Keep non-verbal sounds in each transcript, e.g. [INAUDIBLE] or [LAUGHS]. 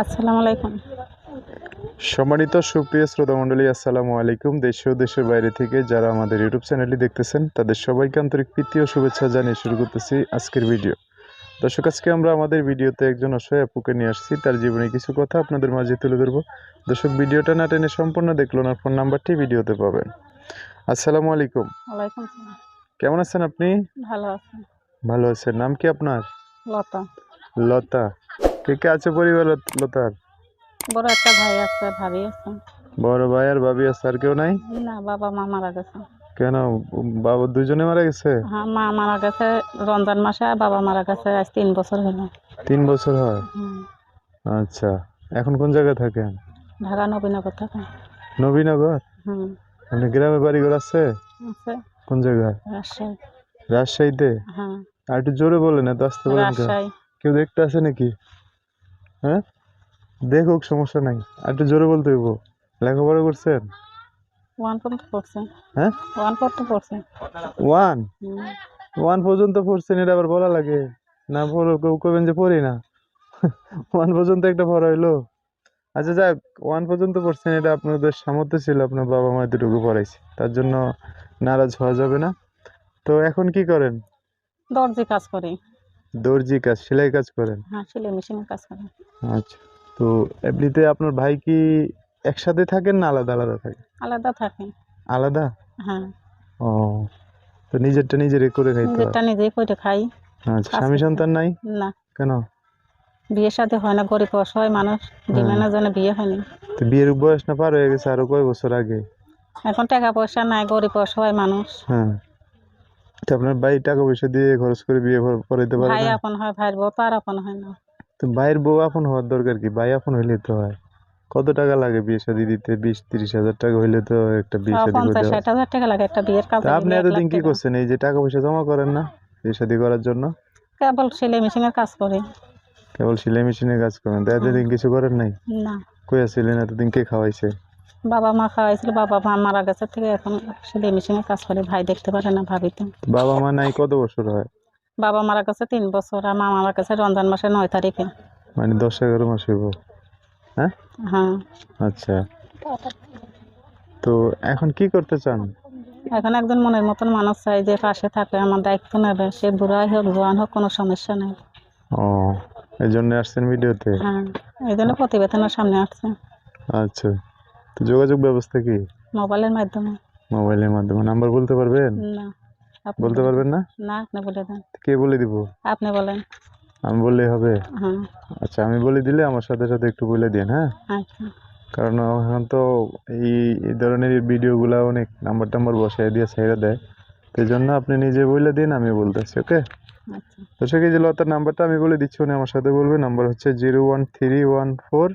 আসসালামু আলাইকুম। সম্মানিত সুপ্রিয় শ্রোতা মণ্ডলী আসসালামু আলাইকুম। দেশ ও দেশের বাইরে থেকে যারা আমাদের ইউটিউব চ্যানেলটি দেখতেছেন তাদের সবাইকে আন্তরিক প্রীতি ও শুভেচ্ছা জানিয়ে শুরু করতেছি আজকের ভিডিও। দর্শক আজকে আমরা আমাদের ভিডিওতে একজন অসহায় আপুকে নিয়ে আসছি। তার জীবনে কিছু কথা আপনাদের মাঝে তুলে ধরবো। দর্শক ভিডিওটা না টেনে সম্পূর্ণ দেখল না ফোন নাম্বারটি ভিডিওতে পাবেন। আসসালামু আলাইকুম। কেমন আছেন আপনি? ভালো আছি। ভালো আছেন। নাম কি আপনার? লতা। লতা। কে কে আছে পরিবার লতার? বড় একটা ভাই আছে ভাবি আছে। বড় ভাই আর ভাবি আছে আর কেউ নাই? না বাবা মা মারা গেছে। কেন? বাবা দুজনে মারা গেছে? হ্যাঁ মা মারা গেছে রমজান মাসে বাবা মারা গেছে আজ তিন বছর হলো। তিন বছর হয়? আচ্ছা এখন কোন জায়গায় থাকেন? ঢাকা নবীনগর থাকে। নবীনগর? হুম। আপনি গ্রামে বাড়িঘর আছে? আছে। কোন জায়গায়? রাজশাহী। রাজশাহীতে? হ্যাঁ। আর একটু জোরে বলেন এত আসতে বলেন রাজশাহী। কেউ দেখতে আসে নাকি? হ্যাঁ? দেখুক সমস্যা নাই। আর একটু জোরে বলতে হইব। লেখাপড়া করছেন? ওয়ান পর্যন্ত হ্যাঁ? ওয়ান পর্যন্ত পড়ছে ওয়ান ওয়ান পর্যন্ত পড়ছেন এটা আবার বলা লাগে। না পড়ো কেউ কবেন যে পড়ি না। [LAUGHS] ওয়ান পর্যন্ত একটা পড়া হইল। আচ্ছা যাক ওয়ান পর্যন্ত পড়ছেন এটা আপনাদের সামর্থ্য ছিল আপনার বাবা মা দুটুকু পড়াইছে। তার জন্য নারাজ হওয়া যাবে না। তো এখন কি করেন? দর্জি কাজ করি। দর্জি কাজ সেলাই কাজ করেন? হ্যাঁ সেলাই মেশিনের কাজ করি। আচ্ছা তো এমনিতে আপনার ভাই কি একসাথে থাকেন না আলাদা আলাদা থাকেন আলাদা থাকে। আলাদা? হ্যাঁ। ও তো নিজেরটা নিজেরই করে খাইতে হয় নিজেরটা নিজেই করে খাই। আচ্ছা স্বামী সন্তান নাই? না। কেন? বিয়ে সাথে হয় না গরিব অসহায় মানুষ ডিমান্ডের জন্য বিয়ে হয়নি। তো বিয়ের বয়স না পার হয়ে গেছে আরও কয় বছর আগে? এখন টাকা পয়সা নাই গরিব অসহায় মানুষ। হ্যাঁ। তো আপনার ভাই টাকা পয়সা দিয়ে খরচ করে বিয়ে কর- করাইতে পারে ভাই না? আপন হয় ভাইয়ের বউ তো আর আপন হয় না। তো ভাইয়ের বউ আপন হওয়ার দরকার কি? ভাই আপন হইলে তো হয়। কত টাকা লাগে বিয়ে শাদী দিতে? বিশ তিরিশ হাজার টাকা হইলে তো একটা বিয়ে শাদী করে পঞ্চাশ ষাট হাজার টাকা লাগে একটা বিয়ের কাজ তা আপনি এতদিন কি করছেন? এই যে টাকা পয়সা জমা করেন না বিয়ে শাদী করার জন্য? কেবল সেলাই মেশিনের কাজ করি। কেবল সেলাই মেশিনে কাজ করেন। তো এতদিন কিছু করেন নাই? না। কই আসছিলেন এতদিন কে খাওয়াইছে? বাবা মা খাওয়াইছিল বাবা মা মারা গেছে থেকে এখন সেলাই মেশিনের কাজ করে ভাই দেখতে পারে না ভাবিতে বাবা মা নাই কত বছর হয়? বাবা মারা গেছে তিন বছর আর মা মারা গেছে রমজান মাসের নয় তারিখে। মানে দশ এগারো মাস হইব। হ্যাঁ? হ্যাঁ। আচ্ছা। তো এখন কি করতে চান? এখন একজন মনের মতন মানুষ চাই যে পাশে থাকে আমার দায়িত্ব নেবে সে বুড়াই হোক জোয়ান হোক কোনো সমস্যা নেই। ও এই জন্য আসছেন ভিডিওতে? হ্যাঁ এই জন্য প্রতিবেদনের সামনে আসছে। আচ্ছা। যোগাযোগ ব্যবস্থা কি? মোবাইলের মাধ্যমে। মোবাইলের মাধ্যমে। নাম্বার বলতে পারবেন? না। আপনি বলতে পারবেন না? না আপনি বলে দেন। কে বলে দিব? আপনি বলেন। আমি বললেই হবে? হ্যাঁ। আচ্ছা আমি বলে দিলে আমার সাথে সাথে একটু বলে দিন হ্যাঁ? আচ্ছা। কারণ এখন তো এই এই ধরনের ভিডিওগুলো অনেক নাম্বার টাম্বার বসাই দিয়ে ছেড়ে দেয়। সেই জন্য আপনি নিজে বলে দিন আমি বলতেছি ওকে? আচ্ছা। তো সে যে লতার নাম্বারটা আমি বলে দিচ্ছি উনি আমার সাথে বলবে। নাম্বার হচ্ছে zero one three one four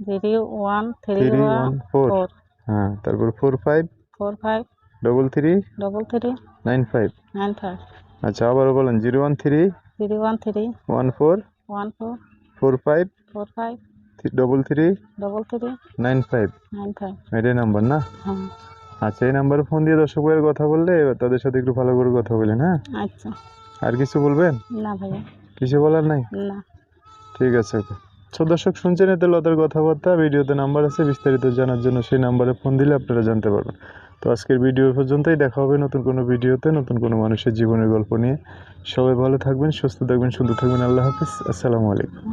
three one three one four হ্যাঁ তারপর four five four five double three double three nine five nine five আচ্ছা আবারও বলেন zero one three three one three one four one four four five four five double three double three nine five nine five এটাই number না? হ্যাঁ। আচ্ছা এই নাম্বারে phone দিয়ে দর্শক ভাইয়ের কথা বললে এবার তাদের সাথে একটু ভালো করে কথা বলেন হ্যাঁ? আচ্ছা। আর কিছু বলবেন? না ভাইয়া। কিছু বলার নাই? না। ঠিক আছে ওকে। তো দর্শক, শুনছেন এতে লতার কথাবার্তা। ভিডিওতে নাম্বার আছে, বিস্তারিত জানার জন্য সেই নাম্বারে ফোন দিলে আপনারা জানতে পারবেন। তো আজকের ভিডিও পর্যন্তই। দেখা হবে নতুন কোনো ভিডিওতে, নতুন কোনো মানুষের জীবনের গল্প নিয়ে। সবাই ভালো থাকবেন, সুস্থ থাকবেন, সুন্দর থাকবেন। আল্লাহ হাফিজ। আসসালামু আলাইকুম।